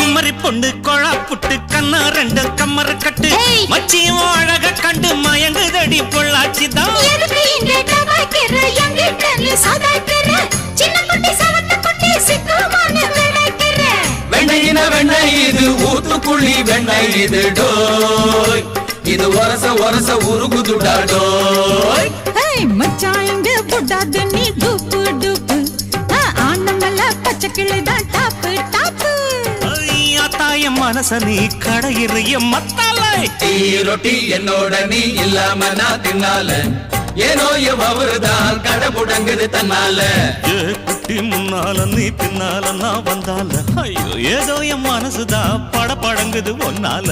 குமரி பொண்ணு கொழா புட்டு கண்ணா ரெண்டு கம்மர கட்டு. மச்சியும் அழக கண்டு மயங்குதடி பொள்ளாச்சி தான் வெண்ணையின வெண்ணெய் இது ஊத்துக்குழி வெண்ணெய் இது டோய். இது ஒரச ஒரச உருகுதுடா டோய். மச்சான் இங்க புட்டாது நீ டூப்பு டூப்பு. ஆ, ஆனமல்ல பச்சை கிளிதான் டாப்பு தாய மனச நீ கடையிறிய மத்தாலை டீ ரொட்டி என்னோட நீ இல்லாம நான் தின்னால. ஏனோ அவருதான் கடை புடங்குது தன்னால. ஏ குட்டி முன்னால நீ பின்னால நான் வந்தால. ஐயோ ஏதோ என் மனசுதான் பட படங்குது ஒன்னால